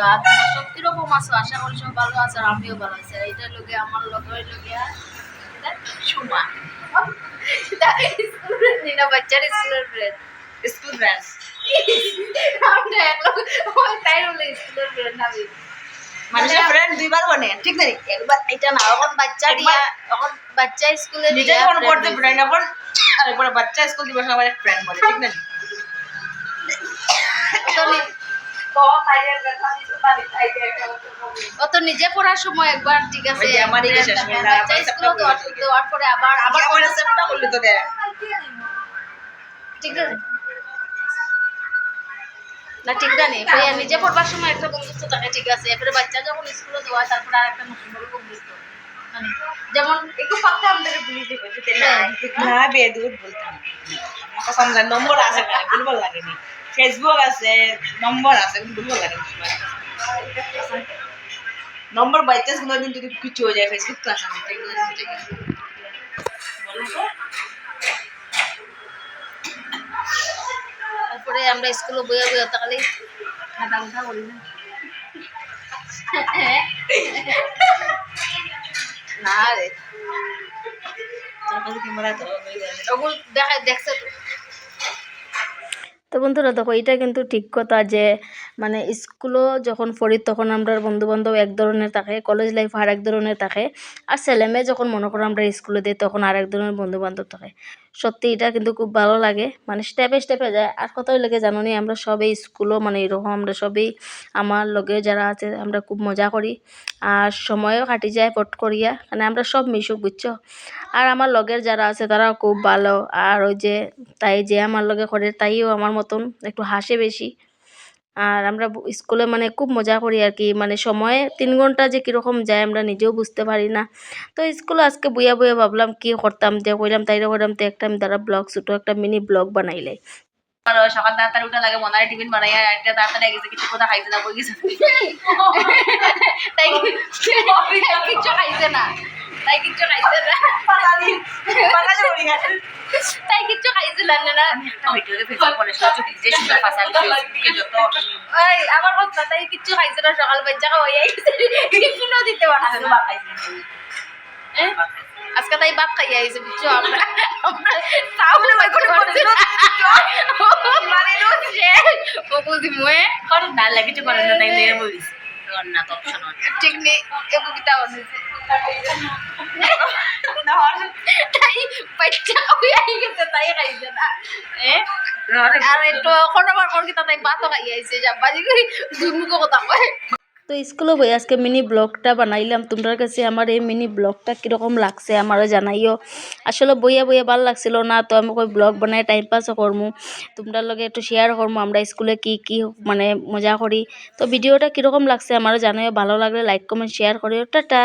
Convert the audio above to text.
তোমরা তোমরা সব কীরকম আছো? আশা করি সব ভালো আছো আর আমিও ভালো আছি। আর এইটার লোকে আমার লোকে হইল গিয়া সুমা। নিনা বাচ্চার স্কুলের ফ্রেন্ড স্কুল ফ্রেন্ডস আমরা এক লোক তাই বলে স্কুলের ফ্রেন্ড আমি। মানুষের ফ্রেন্ড দুইবার বনে ঠিক না একবার এটা না এখন বাচ্চা দিয়া এখন বাচ্চা স্কুলে নিজে যখন করতে ফ্রেন্ড এখন আরেকবার বাচ্চা স্কুল দিবস আমার ফ্রেন্ড বলে ঠিক নি- ও তো নিজে পড়ার সময় একবার ঠিক আছে হয়ে দেওয়ার দেওয়ার পরে আবার আবার আমার তো ঠিক আছে। না ঠিক ভাইয়া নিজে পড়বার সময় একটা বন্ধুত্ব থাকে ঠিক আছে। এরপরে বাচ্চা যখন স্কুলে দেওয়া তারপরে আর একটা নতুন ভাবে বন্ধুত্ব। মানে যেমন একটু পাক্কা আমাদের পুলিশ দেবে না বে দূর বলতাম। জান নম্বর আছে না ভুলবার লাগেনি। ফেসবুক আছে, নম্বর আছে, কিন্তু লাগে নম্বর বাই চান্স দিন যদি কিছু হয়ে যায়, ফেসবুক তো। বলো তারপরে আমরা স্কুলে বইয়া বইয়া তাকালে খাতা উঠা করি না। না রে। তোর কাছে ক্যামেরা তো ওগুলো দেখা দেখছে তো। বন্ধুরা, দেখো, এটা কিন্তু ঠিক কথা যে মানে স্কুলও যখন পড়ি তখন আমরা বন্ধু বান্ধব এক ধরনের থাকে কলেজ লাইফ আর এক ধরনের থাকে, আর ছেলেমেয়ে যখন মনে করো আমরা স্কুলে দিই তখন আর এক ধরনের বন্ধু বান্ধব থাকে। সত্যি এটা কিন্তু খুব ভালো লাগে। মানে স্টেপে স্টেপে যায়। আর কতই লোকে জানো নি আমরা সবাই স্কুলও মানে এরকম আমরা সবই আমার লগে যারা আছে আমরা খুব মজা করি। আর সময়ও কাটি যায় পট করিয়া। মানে আমরা সব মিশুক, বুঝছ? আর আমার লগের যারা আছে তারাও খুব ভালো। আর ওই যে, তাই যে আমার লগে করে, তাইও আমার মতন একটু হাসে বেশি। আর আমরা স্কুলে মানে খুব মজা করি আর কি। মানে সময়ে তিন ঘণ্টা যে কীরকম যায় আমরা নিজেও বুঝতে পারি না। তো স্কুলে আজকে বইয়া বইয়া ভাবলাম কি করতাম যে কইলাম তাইরে কইলাম তো একটা আমি তারা ব্লগ ছোটো একটা মিনি ব্লগ বানাইলে। আর সকাল তাড়াতাড়ি উঠা লাগে টিফিন বানাই আর একটা তাড়াতাড়ি গেছে কিছু কথা খাইছে না বই গেছে। তাই তাই খাইছে না। তাই কিচ্ছু খাইছে না। না না ওই আমার কথা তাই কিচ্ছু খাইছে না সকাল বাচ্চা খাওয়াই টিফিনও দিতে পারছে না। বাপ? আজকে তাই ভাত খাইয়া আইছে বুঝছ? আমরা আমরা তাহলে ভাই করে করছি। মানে ও বুঝি মুয়ে? করে না লাগে কিছু করে না তাই লেগে বলিস। তোর না তো অপশন ঠিক নেই এগো কিতা না হর তাই বাচ্চা খাওয়াই আই গেছে তাই খাইছে না। আর একটু খন্ডবার কর কিতা তাই ভাতও খাইয়া আইছে যা করি দুই কথা কয়। তো স্কুলে বই আজকে মিনি ব্লগটা বানাইলাম। তোমরা কাছে আমার এই মিনি ব্লগটা কীরকম লাগছে আমারও জানাইও। আসলে বইয়া বইয়া ভালো লাগছিল না তো আমি কই ব্লগ বানাই টাইম পাসও করমু তোমরা লগে একটু শেয়ার করমু আমরা স্কুলে কি কি মানে মজা করি। তো ভিডিওটা কীরকম লাগছে আমারও জানাইও ভালো লাগলে লাইক কমেন্ট শেয়ার করিও টাটা।